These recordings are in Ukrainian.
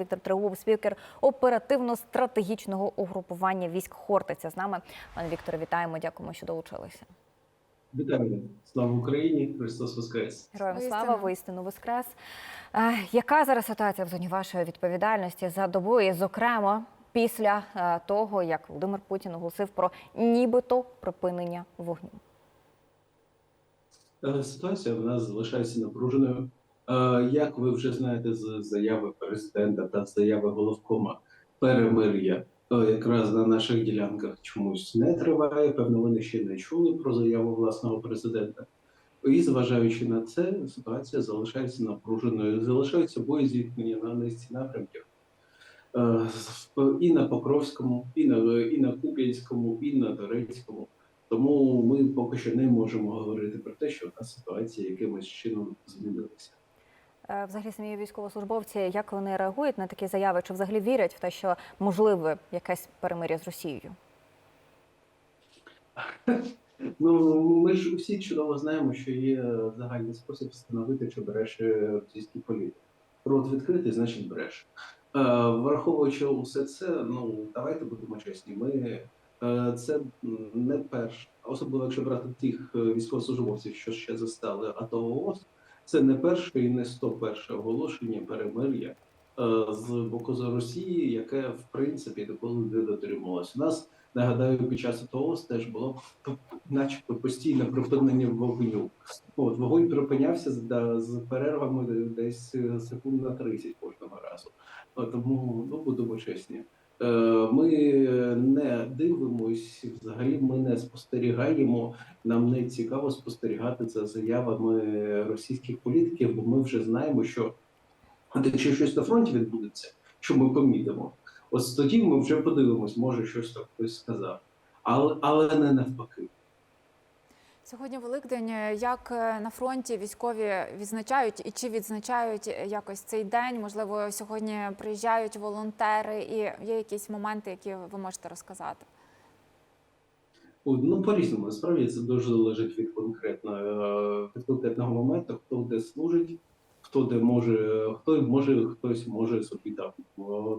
Віктор Трегуб, спікер оперативно-стратегічного угрупування військ Хортиця. З нами пане Вікторе, вітаємо. Дякуємо, що долучилися. Вітаю! Слава Україні! Христос Воскрес! Героям слава, воістину воскрес. Е, яка зараз ситуація в зоні вашої відповідальності за добу, і зокрема після е, того, як Володимир Путін оголосив про нібито припинення вогню? Е, Ситуація в нас залишається напруженою. Як ви вже знаєте з заяви президента та заяви головкома, перемир'я якраз на наших ділянках чомусь не триває. Певно, вони ще не чули про заяву власного президента. І зважаючи на це, ситуація залишається напруженою. Залишаються бої зіткнення на низці напрямків. І на Покровському, і на, і на Куп'янському, і на Торецькому. Тому ми поки що не можемо говорити про те, що та ситуація якимось чином змінилася. Е, Взагалі, самі військовослужбовці, як вони реагують на такі заяви? Чи взагалі вірять в те, що можливе якесь перемир'я з Росією? Ну ми ж усі чудово знаємо, що є загальний спосіб встановити, чи бреше російський політик. Рот відкритий, значить бреше. Враховуючи усе це, ну давайте будемо чесні. Ми е, це не перш, особливо якщо брати тих е, військовослужбовців, що ще застали АТО ООС, це не перше і не 101 оголошення перемир'я е, з боку з Росії, яке в принципі ніколи не дотримувалось. Нас нагадаю, під час АТО ООС теж було начебто постійне припинення вогню. От вогонь припинявся з, да, з перервами десь е, секунд на 30 кожного разу. Тому ну будемо чесні. Е, Ми не дивимось, взагалі ми не спостерігаємо. Нам не цікаво спостерігати за заявами російських політиків, бо ми вже знаємо, що якщо щось на фронті відбудеться, що ми помітимо, ось тоді ми вже подивимось, може щось хтось сказав, але, але не навпаки. Сьогодні Великдень. Як е, на фронті військові відзначають і чи відзначають якось цей день? Можливо, сьогодні приїжджають волонтери, і є якісь моменти, які ви можете розказати. Ну, по-різному. Насправді це дуже залежить від конкретного від конкретного моменту, хто де служить, хто де може, хто може, хтось може собі там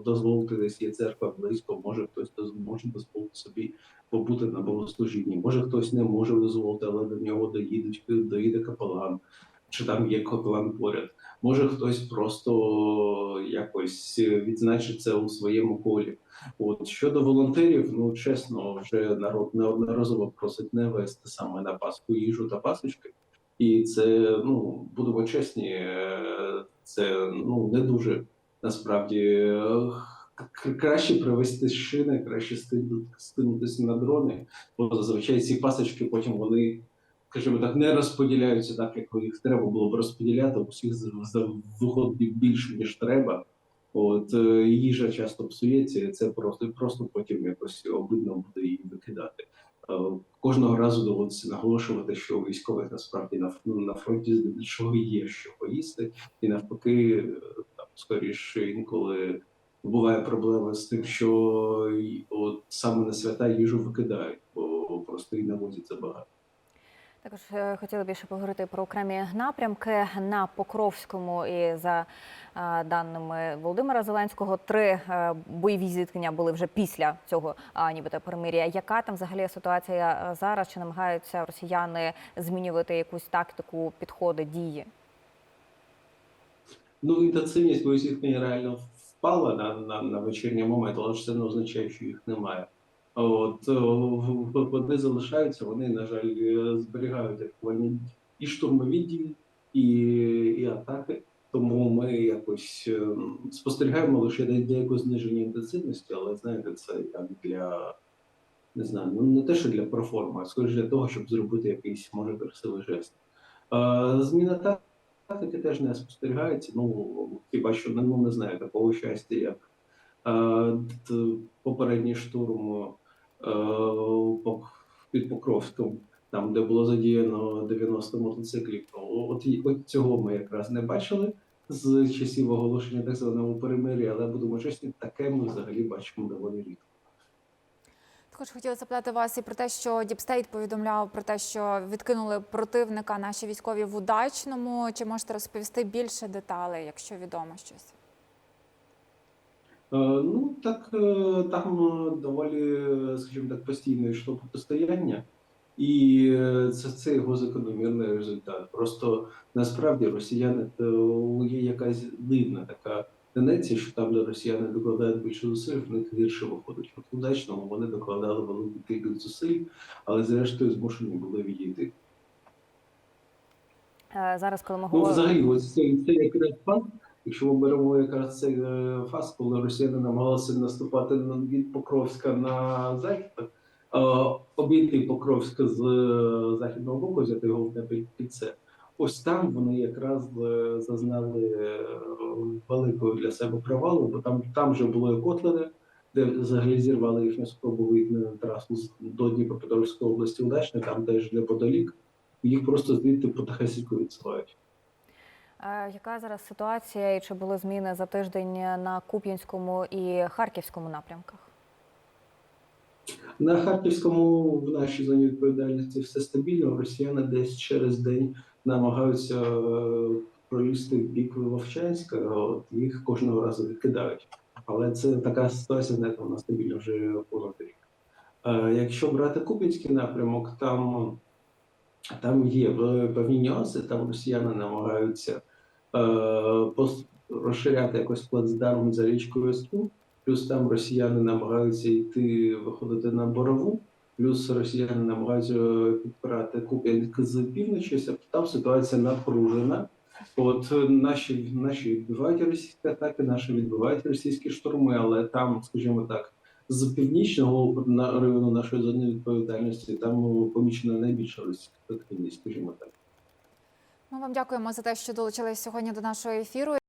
дозволити десь є церква близько, може хтось може дозволити собі побути на богослужінні, може хтось не може дозволити, але до нього доїдуть, доїде капелан, чи там є капелан поряд. Може хтось просто якось відзначить це у своєму колі. От щодо волонтерів, ну чесно, вже народ неодноразово просить не вести саме на Пасху їжу та пасочки. І це, ну будемо чесні, це ну не дуже насправді е, краще привезти шини, краще скинутися на дрони, бо зазвичай ці пасочки потім вони, скажімо так, не розподіляються так, як їх треба було б розподіляти. Усіх виходить більше ніж треба. От е, їжа часто псується, і це просто просто потім якось обидно буде її викидати. Е, Кожного разу доводиться наголошувати, що військових насправді на, ф- на фронті здебільшого є що поїсти, і навпаки, е, там скоріше інколи буває проблема з тим, що от саме на свята їжу викидають, бо просто і навозять забагато. Також е, хотіла більше поговорити про окремі напрямки на Покровському. І за е, даними Володимира Зеленського, три е, бойові зіткнення були вже після цього, нібито перемир'я. Яка там взагалі ситуація зараз? Чи намагаються росіяни змінювати якусь тактику, підходи, дії? Ну, інтенсивність бойових зіткнень реально впала на, на, на вечірній момент, але ж це не означає, що їх немає. От е, вони залишаються, вони, на жаль, е, зберігають атакувальні і штурмові дії, і, і атаки. Тому ми якось е, спостерігаємо лише де- деяке зниження інтенсивності, але знаєте, це як для не знаю, ну не те, що для проформи, а скоріше для того, щоб зробити якийсь може красивий жест. Зміна тактики теж не спостерігається. Ну хіба що ну, не знаю такого щастя, як попередній штурм під Покровськом, там де було задіяно 90 мотоциклів. Ну, От, от цього ми якраз не бачили з часів оголошення так званого перемир'я, але будемо чесні, таке ми взагалі бачимо доволі рідко. Також хотіла запитати вас і про те, що Діпстейт повідомляв про те, що відкинули противника наші військові в удачному. Чи можете розповісти більше деталей, якщо відомо щось? Ну так е, там е, доволі, е, скажімо так, постійно йшло протистояння, і е, це, це його закономірний результат. Просто насправді росіяни то є якась дивна така тенденція, що там, де росіяни докладають більше зусиль, в них гірше виходить. От удачному вони докладали великий кількість зусиль, але зрештою змушені були відійти. Е, Зараз, коли ми Ну, говоримо. взагалі, ось це, це якраз факт. Якщо ми беремо якраз цей е, фаз, коли росіяни намагалися наступати від Покровська на захід, обійти Покровська з е, західного боку, взяти його в під, під це. Ось там вони якраз е, зазнали великого для себе провалу, бо там, там вже були котлини, де взагалі зірвали їхню спробу вийти на трасу до Дніпропетровської області удачно, там теж неподалік. Їх просто звідти потихесеньку відсилають. Е, Яка зараз ситуація і чи були зміни за тиждень на Куп'янському і Харківському напрямках? На Харківському в нашій зоні відповідальності все стабільно. Росіяни десь через день намагаються е, пролізти в бік Вовчанська. От їх кожного разу відкидають. Але це така ситуація, знаєте, вона стабільна вже понад рік. Е, Якщо брати Купінський напрямок, там, там є певні нюанси. Там росіяни намагаються розширяти якось плацдарм за річкою Оскін. Плюс там росіяни намагаються йти виходити на борову, плюс росіяни намагаються підпирати Куп'янськ з півночі. Там ситуація напружена. От е, наші наші відбивають російські атаки, наші відбивають російські штурми, але там, скажімо так, з північного району нашої зони відповідальності там помічена найбільша російська активність, скажімо так. Ми вам дякуємо за те, що долучились сьогодні до нашого ефіру.